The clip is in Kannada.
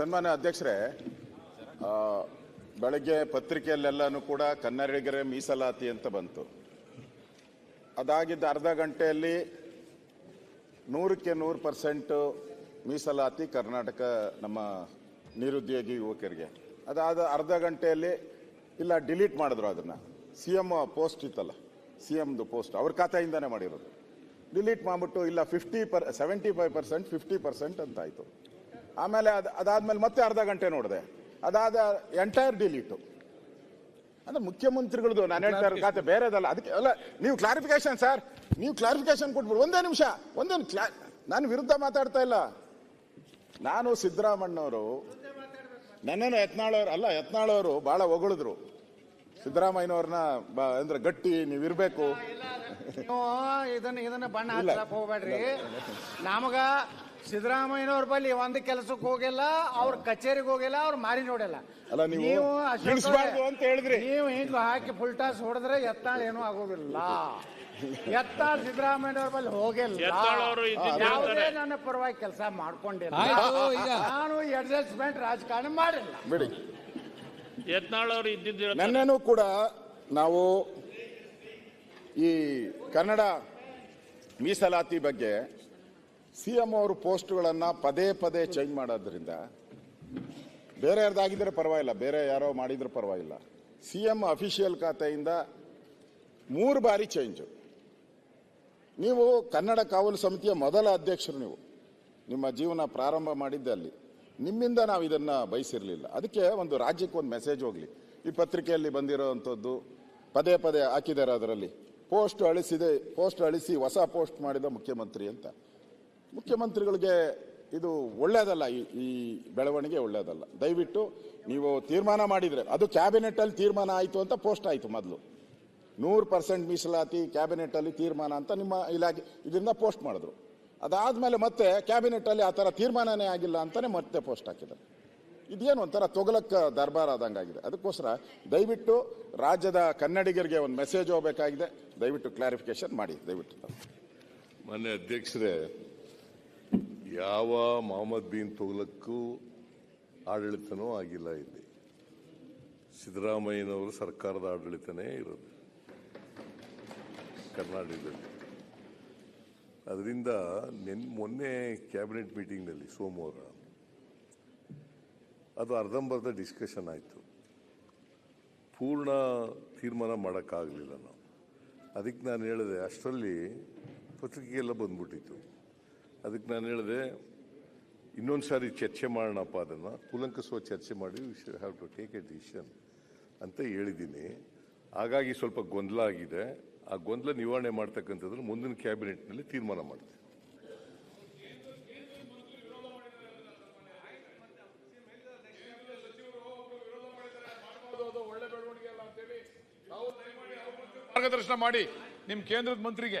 ಸನ್ಮಾನ್ಯ ಅಧ್ಯಕ್ಷರೇ ಬೆಳಗ್ಗೆ ಪತ್ರಿಕೆಯಲ್ಲೆಲ್ಲನೂ ಕೂಡ ಕನ್ನಡಿಗರೇ ಮೀಸಲಾತಿ ಅಂತ ಬಂತು. ಅದಾಗಿದ್ದ ಅರ್ಧ ಗಂಟೆಯಲ್ಲಿ ನೂರಕ್ಕೆ ನೂರು ಪರ್ಸೆಂಟ್ ಮೀಸಲಾತಿ ಕರ್ನಾಟಕ ನಮ್ಮ ನಿರುದ್ಯೋಗಿ ಯುವಕರಿಗೆ. ಅದಾದ ಅರ್ಧ ಗಂಟೆಯಲ್ಲಿ ಇಲ್ಲ, ಡಿಲೀಟ್ ಮಾಡಿದ್ರು ಅದನ್ನು. ಸಿ ಎಂ ಪೋಸ್ಟ್ ಇತ್ತಲ್ಲ ಸಿ ಎಮ್ದು ಪೋಸ್ಟ್, ಅವ್ರ ಖಾತೆಯಿಂದನೇ ಮಾಡಿರೋದು. ಡಿಲೀಟ್ ಮಾಡಿಬಿಟ್ಟು ಇಲ್ಲ, fifty per, seventy five percent, fifty percent ಅಂತ ಆಯಿತು ಆಮೇಲೆ ಅದು ಅದಾದ್ಮೇಲೆ ಮತ್ತೆ ಅರ್ಧ ಗಂಟೆ ನೋಡಿದೆ. ಅದಾದ ಎಂಟೈರ್ ಡಿಲೀಟು ಅಂದ್ರೆ ಮುಖ್ಯಮಂತ್ರಿಗಳದು ನಾನು ಹೇಳ್ತಾ ಇರೋ ಖಾತೆ ಬೇರೆದಲ್ಲ. ಅದಕ್ಕೆ ಅಲ್ಲ ನೀವು ಕ್ಲಾರಿಫಿಕೇಶನ್ ಸರ್ ನೀವು ಕ್ಲಾರಿಫಿಕೇಶನ್ ಕೊಟ್ಬಿಡು. ಒಂದೇ ನಿಮಿಷ ಒಂದೇ ಕ್ಲಾ ನಾನು ವಿರುದ್ಧ ಮಾತಾಡ್ತಾ ಇಲ್ಲ. ನಾನು ಸಿದ್ದರಾಮಣ್ಣವರು ನನ್ನನ್ನು ಯತ್ನಾಳವ್ರು ಅಲ್ಲ ಯತ್ನಾಳವರು ಬಹಳ ಹೊಗಳಿದ್ರು. ಸಿದ್ದರಾಮಯ್ಯನವ್ರನ್ನ ಅಂದ್ರೆ ಗಟ್ಟಿ ನೀವು ನೀವು ಇದನ್ನ ಇದನ್ನ ಬಣ್ಣ ಹೋಗ್ಬೇಡ್ರಿ. ನಮಗ ಸಿದ್ದರಾಮಯ್ಯನವ್ರ ಬಳಿ ಒಂದ್ ಕೆಲಸಕ್ಕೆ ಹೋಗಿಲ್ಲ ಅವ್ರ ಕಚೇರಿಗೆ ಹೋಗಿಲ್ಲ ಅವ್ರ ಮಾರಿ ನೋಡಿಲ್ಲ ಅಲ್ಲ, ನೀವು ಅಶೋಕ್ ಅಂತ ಹೇಳಿದ್ರಿ. ನೀವು ಹಿಂಗ್ ಹಾಕಿ ಫುಲ್ ಟಾಸ್ ಹೊಡೆದ್ರೆ ಎತ್ತಾಳ ಏನೂ ಆಗೋದಿಲ್ಲ ಎತ್ತಾಳ ಸಿದ್ದರಾಮಯ್ಯನವ್ರ ಬಳಿ ಹೋಗಿಲ್ಲ ಯತ್ನಾಳ್ ಅವರು ಇದ್ದಿದ್ದು ಯಾವುದೇ ಹೇಳ್ತಾರೆ. ನನ್ನ ಪರವಾಗಿ ಕೆಲಸ ಮಾಡ್ಕೊಂಡಿಲ್ಲ ಆಯ್ತು, ಈಗ. ನಾನು ಅಡ್ಜಸ್ಟ್ಮೆಂಟ್ ರಾಜಕಾರಣ ಮಾಡಿಲ್ಲ ಬಿಡಿ ಯತ್ನಾಳ್ ಅವರು ಇದ್ದಿದ್ದು ಹೇಳ್ತಾರೆ. ನೆನ್ನೆನೂ ಕೂಡ ನಾವು ಈ ಕನ್ನಡ ಮೀಸಲಾತಿ ಬಗ್ಗೆ ಸಿ ಎಂ ಅವರು ಪೋಸ್ಟ್ಗಳನ್ನು ಪದೇ ಪದೇ ಚೇಂಜ್ ಮಾಡೋದ್ರಿಂದ ಬೇರೆ ಯಾರ್ದಾಗಿದ್ದರೆ ಪರವಾಗಿಲ್ಲ, ಬೇರೆ ಯಾರೋ ಮಾಡಿದ್ರೆ ಪರವಾಗಿಲ್ಲ. ಸಿ ಎಂ ಅಫಿಷಿಯಲ್ ಖಾತೆಯಿಂದ ಮೂರು ಬಾರಿ ಚೇಂಜು. ನೀವು ಕನ್ನಡ ಕಾವಲು ಸಮಿತಿಯ ಮೊದಲ ಅಧ್ಯಕ್ಷರು ನೀವು. ನಿಮ್ಮ ಜೀವನ ಪ್ರಾರಂಭ ಮಾಡಿದ್ದೆ ಅಲ್ಲಿ. ನಿಮ್ಮಿಂದ ನಾವು ಇದನ್ನು ಬಯಸಿರಲಿಲ್ಲ. ಅದಕ್ಕೆ ಒಂದು ರಾಜ್ಯಕ್ಕೆ ಒಂದು ಮೆಸೇಜ್ ಹೋಗಲಿ. ಈ ಪತ್ರಿಕೆಯಲ್ಲಿ ಬಂದಿರೋವಂಥದ್ದು ಪದೇ ಪದೇ ಹಾಕಿದ್ದಾರೆ ಅದರಲ್ಲಿ. ಪೋಸ್ಟ್ ಅಳಿಸಿದೆ, ಪೋಸ್ಟ್ ಅಳಿಸಿ ಹೊಸ ಪೋಸ್ಟ್ ಮಾಡಿದ ಮುಖ್ಯಮಂತ್ರಿ ಅಂತ. ಮುಖ್ಯಮಂತ್ರಿಗಳಿಗೆ ಇದು ಒಳ್ಳೆಯದಲ್ಲ, ಈ ಬೆಳವಣಿಗೆ ಒಳ್ಳೆಯದಲ್ಲ. ದಯವಿಟ್ಟು ನೀವು ತೀರ್ಮಾನ ಮಾಡಿದರೆ, ಅದು ಕ್ಯಾಬಿನೆಟಲ್ಲಿ ತೀರ್ಮಾನ ಆಯಿತು ಅಂತ ಪೋಸ್ಟ್ ಆಯಿತು ಮೊದಲು. ನೂರು ಪರ್ಸೆಂಟ್ ಮೀಸಲಾತಿ ಕ್ಯಾಬಿನೆಟಲ್ಲಿ ತೀರ್ಮಾನ ಅಂತ ನಿಮ್ಮ ಇಲಾಖೆ ಇದರಿಂದ ಪೋಸ್ಟ್ ಮಾಡಿದ್ರು. ಅದಾದಮೇಲೆ ಮತ್ತೆ ಕ್ಯಾಬಿನೆಟಲ್ಲಿ ಆ ಥರ ತೀರ್ಮಾನನೇ ಆಗಿಲ್ಲ ಅಂತಲೇ ಮತ್ತೆ ಪೋಸ್ಟ್ ಹಾಕಿದ್ದಾರೆ. ಇದೇನು ಒಂಥರ ತೊಗಲಕ್ಕ ದರ್ಬಾರ್ ಆದಂಗಾಗಿದೆ ಅದಕ್ಕೋಸ್ಕರ ದಯವಿಟ್ಟು ರಾಜ್ಯದ ಕನ್ನಡಿಗರಿಗೆ ಒಂದು ಮೆಸೇಜ್ ಹೋಗಬೇಕಾಗಿದೆ. ದಯವಿಟ್ಟು ಕ್ಲಾರಿಫಿಕೇಶನ್ ಮಾಡಿ, ದಯವಿಟ್ಟು. ಮೊನ್ನೆ ಅಧ್ಯಕ್ಷರೇ ಯಾವ ಮೊಹಮ್ಮದ್ ಬಿನ್ ತುಗ್ಲಕ್ಕೂ ಆಡಳಿತನೂ ಆಗಿಲ್ಲ ಇಲ್ಲಿ. ಸಿದ್ದರಾಮಯ್ಯನವರು ಸರ್ಕಾರದ ಆಡಳಿತನೇ ಇರೋದು. ಕರ್ನಾಟಕದಲ್ಲಿ. ಅದರಿಂದ ನೆನ್, ಮೊನ್ನೆ ಕ್ಯಾಬಿನೆಟ್ ಮೀಟಿಂಗ್ನಲ್ಲಿ ಸೋಮವಾರ ಅದು ಅರ್ಧಂಬರ್ಧ ಡಿಸ್ಕಷನ್ ಆಯಿತು. ಪೂರ್ಣ ತೀರ್ಮಾನ ಮಾಡೋಕ್ಕಾಗಲಿಲ್ಲ ನಾವು. ಅದಕ್ಕೆ ನಾನು ಹೇಳಿದೆ, ಅಷ್ಟರಲ್ಲಿ ಪತ್ರಿಕೆಗೆಲ್ಲ ಬಂದ್ಬಿಟ್ಟಿತ್ತು. ಅದಕ್ಕೆ ನಾನು ಹೇಳಿದೆ, ಇನ್ನೊಂದು ಸಾರಿ ಚರ್ಚೆ ಮಾಡೋಣಪ್ಪ ಅದನ್ನು. ಕೂಲಂಕಷವಾಗಿ ಚರ್ಚೆ ಮಾಡಿ we should have to take a decision ಅಂತ ಹೇಳಿದ್ದೀನಿ. ಹಾಗಾಗಿ ಸ್ವಲ್ಪ ಗೊಂದಲ ಆಗಿದೆ. ಆ ಗೊಂದಲ ನಿವಾರಣೆ ಮಾಡ್ತಕ್ಕಂಥದ್ದು ಮುಂದಿನ ಕ್ಯಾಬಿನೆಟ್ನಲ್ಲಿ ತೀರ್ಮಾನ ಮಾಡ್ತೀವಿ ಮಾರ್ಗದರ್ಶನ ಮಾಡಿ ನಿಮ್ಮ ಕೇಂದ್ರದ ಮಂತ್ರಿಗೆ.